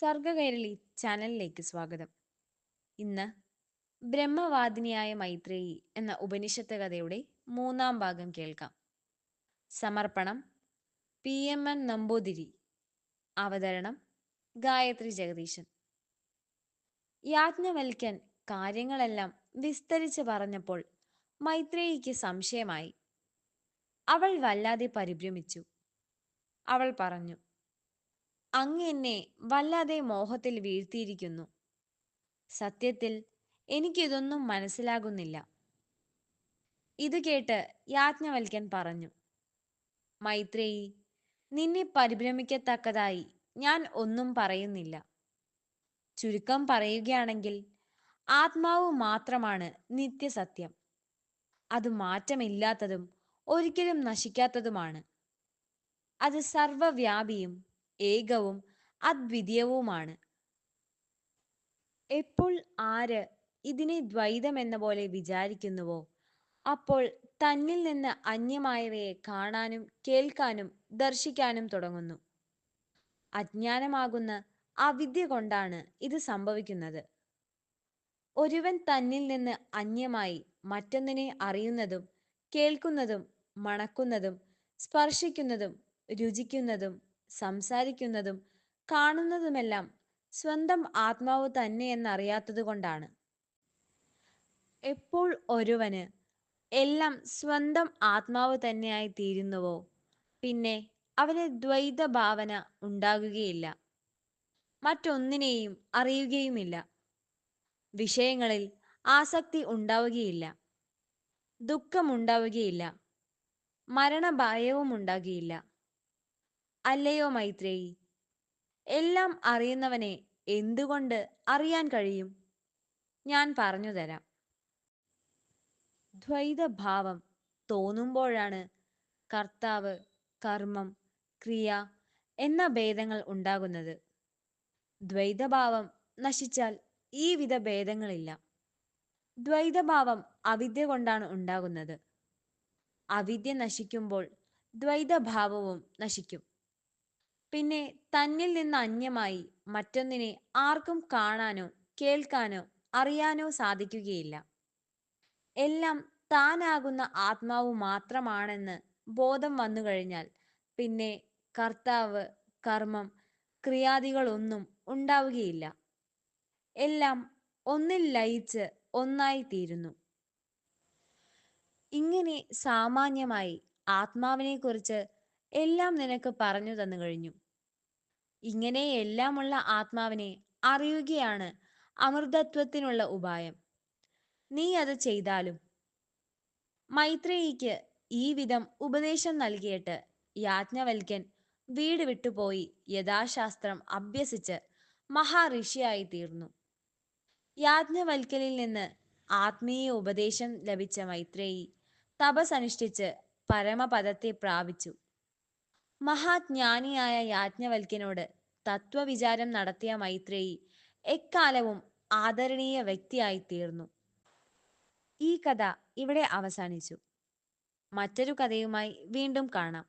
സർഗകൈരളി ചാനലിലേക്ക് സ്വാഗതം. ഇന്ന് ബ്രഹ്മവാദിനിയായ മൈത്രേയി എന്ന ഉപനിഷത്ത് കഥയുടെ മൂന്നാം ഭാഗം കേൾക്കാം. സമർപ്പണം പി. എം. എൻ. നമ്പൂതിരി. അവതരണം ഗായത്രി ജഗദീശൻ. യാജ്ഞവൽക്കൻ കാര്യങ്ങളെല്ലാം വിസ്തരിച്ച് പറഞ്ഞപ്പോൾ മൈത്രേയിക്ക് സംശയമായി. അവൾ വല്ലാതെ പരിഭ്രമിച്ചു. അവൾ പറഞ്ഞു അങ്ങ് എന്നെ വല്ലാതെ മോഹത്തിൽ വീഴ്ത്തിയിരിക്കുന്നു. സത്യത്തിൽ എനിക്കിതൊന്നും മനസ്സിലാകുന്നില്ല. ഇത് കേട്ട് യാജ്ഞവൽക്കൻ പറഞ്ഞു മൈത്രേയി നിന്നെ പരിഭ്രമിക്കത്തക്കതായി ഞാൻ ഒന്നും പറയുന്നില്ല. ചുരുക്കം പറയുകയാണെങ്കിൽ ആത്മാവ് മാത്രമാണ് നിത്യസത്യം. അത് മാറ്റമില്ലാത്തതും ഒരിക്കലും നശിക്കാത്തതുമാണ്. അത് സർവവ്യാപിയും ഏകവും അദ്വിതീയവുമാണ്. എപ്പോൾ ആര് ഇതിനെ ദ്വൈതം എന്ന പോലെ വിചാരിക്കുന്നുവോ? അപ്പോൾ തന്നിൽ നിന്ന് അന്യമായവയെ കാണാനും കേൾക്കാനും ദർശിക്കാനും തുടങ്ങുന്നു. അജ്ഞാനമാകുന്ന അവിദ്യ കൊണ്ടാണ് ഇത് സംഭവിക്കുന്നത്. ഒരുവൻ തന്നിൽ നിന്ന് അന്യമായി മറ്റൊന്നിനെ അറിയുന്നതും കേൾക്കുന്നതും മണക്കുന്നതും സ്പർശിക്കുന്നതും രുചിക്കുന്നതും സംസാരിക്കുന്നതും കാണുന്നതുമെല്ലാം സ്വന്തം ആത്മാവ് തന്നെയെന്നറിയാത്തത് കൊണ്ടാണ്. എപ്പോൾ ഒരുവന് എല്ലാം സ്വന്തം ആത്മാവ് തന്നെയായി തീരുന്നുവോ? പിന്നെ അവന് ദ്വൈത ഭാവന ഉണ്ടാകുകയില്ല. മറ്റൊന്നിനെയും അറിയുകയുമില്ല. വിഷയങ്ങളിൽ ആസക്തി ഉണ്ടാവുകയില്ല. ദുഃഖമുണ്ടാവുകയില്ല. മരണഭയവും ഉണ്ടാകുകയില്ല അല്ലയോ മൈത്രേയി? എല്ലാം അറിയുന്നവനെ എന്തുകൊണ്ട് അറിയാൻ കഴിയും? ഞാൻ പറഞ്ഞു തരാം. ദ്വൈതഭാവം തോന്നുമ്പോഴാണ് കർത്താവ് കർമ്മം ക്രിയ എന്ന ഭേദങ്ങൾ ഉണ്ടാകുന്നത്. ദ്വൈതഭാവം നശിച്ചാൽ ഈ വിധ ഭേദങ്ങളില്ല. ദ്വൈതഭാവം അവിദ്യ കൊണ്ടാണ് ഉണ്ടാകുന്നത്. അവിദ്യ നശിക്കുമ്പോൾ ദ്വൈതഭാവവും നശിക്കും. പിന്നെ തന്നിൽ നിന്ന് അന്യമായി മറ്റൊന്നിനെ ആർക്കും കാണാനോ കേൾക്കാനോ അറിയാനോ സാധിക്കുകയില്ല. എല്ലാം താനാകുന്ന ആത്മാവ് മാത്രമാണെന്ന് ബോധം വന്നു കഴിഞ്ഞാൽ പിന്നെ കർത്താവ് കർമ്മം ക്രിയാദികളൊന്നും ഉണ്ടാവുകയില്ല. എല്ലാം ഒന്നിൽ ലയിച്ച് ഒന്നായി തീരുന്നു ഇങ്ങനെ സാമാന്യമായി ആത്മാവിനെക്കുറിച്ച് എല്ലാം നിനക്ക് പറഞ്ഞു തന്നു കഴിഞ്ഞു. ഇങ്ങനെ എല്ലാമുള്ള ആത്മാവിനെ അറിയുകയാണ് അമൃതത്വത്തിനുള്ള ഉപായം. നീ അത് ചെയ്താലും മൈത്രേയിക്ക് ഈ വിധം ഉപദേശം നൽകിയിട്ട് യാജ്ഞവൽക്കൻ വീട് വിട്ടുപോയി യഥാശാസ്ത്രം അഭ്യസിച്ച് മഹാഋഷിയായി തീർന്നു. യാജ്ഞവൽക്കലിൽ നിന്ന് ആത്മീയ ഉപദേശം ലഭിച്ച മൈത്രേയി തപസനുഷ്ഠിച്ച് പരമപദത്തെ പ്രാപിച്ചു. മഹാജ്ഞാനിയായ യാജ്ഞവൽക്കനോട് തത്വവിചാരം നടത്തിയ മൈത്രേയി എക്കാലവും ആദരണീയ വ്യക്തിയായി തീർന്നു ഈ കഥ ഇവിടെ അവസാനിച്ചു. മറ്റൊരു കഥയുമായി വീണ്ടും കാണാം.